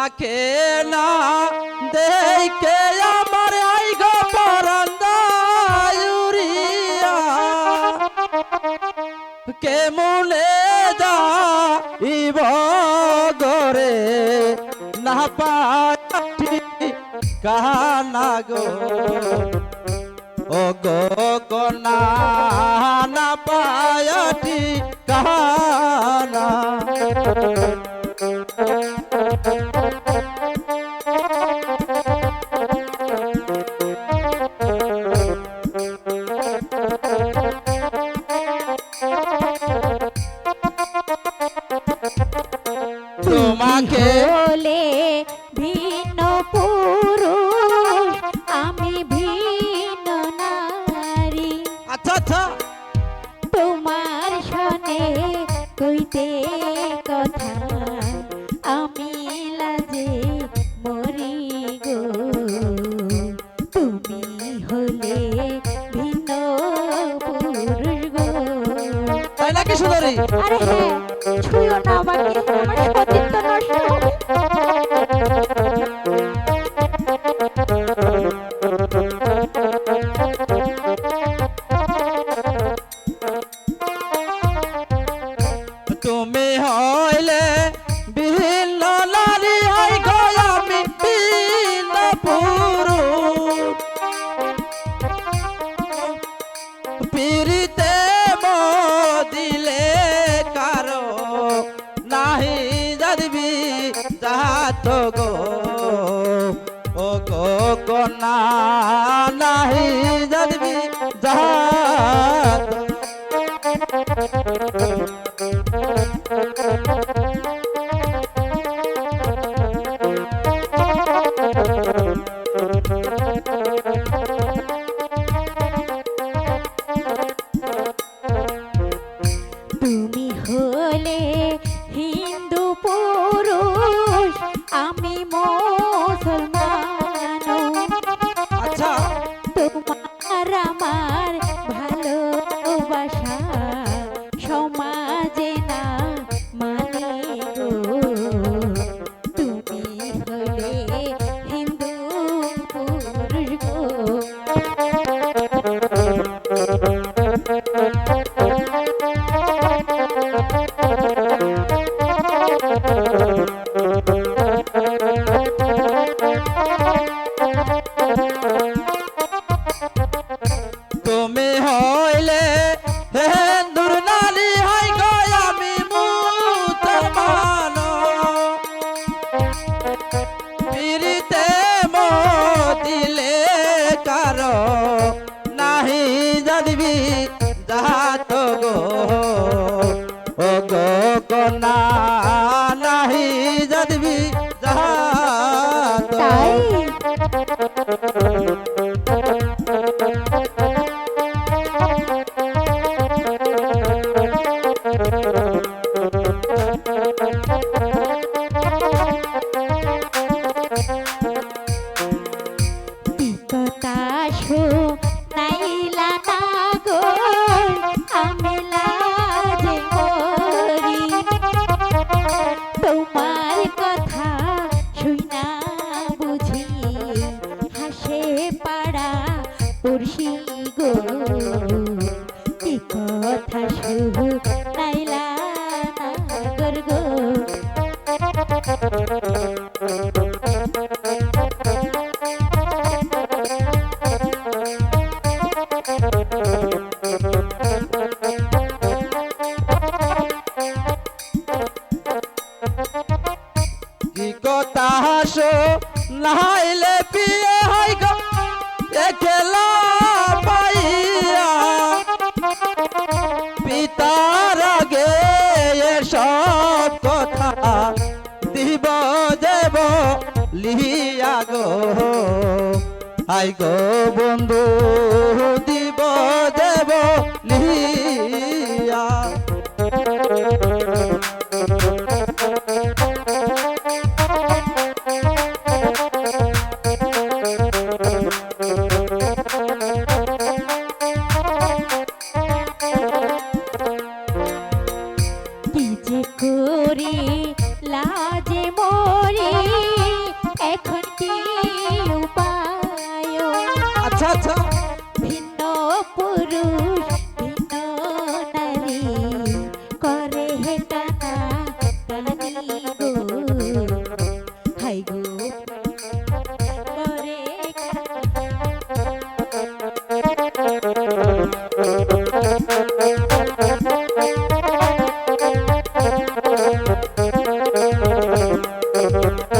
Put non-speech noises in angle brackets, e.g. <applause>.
তোমাকে না। দেখে আমার আইগ পরান্দায়ুরিয়া কেমনে যাইব গরে না পাটি কানা গো। ও গো কনা না পায়টি কানা। তোমাকে বলে ভিন্ন পুরুষ? আমি ভিন্ন নারী। আচ্ছা আচ্ছা। তোমার সনে কইতে কথা। আমি লাজে মরি গো। তুমি হলে ভিন্ন পুরুষ গো। তাই নাকি সুন্দরী? আরে হ্যাঁ। ছুঁয়ো না আমাকে আমার সতীত্ব নষ্ট হবে। তুমি হইলে যাত গো। তুমি হইলে হিন্দুর নারী হই গো আমি মুসলমান। পিরিতে দিলে কারও নাহি জানবি যাত গো। ও গো কনা নাহি জানবি শো নাইলা না গো আমি লাজে মরি তোমার কথা শুইনা বুঝি, হাসে পাড়া পড়শি গো। কি কথা শো নাইলা না গো। হাসো নাইলে বিয়ে হয় গো, একলা পাইয়া। পিতার আগে এসব কথা দিব দেব লিয়া গো। আই গো বন্ধু। আচ্ছা। আচ্ছা ভিন্ন পুরুষ ভিন্ন নারী করে হে টানা টানি গো। হাই গো করে <laughs>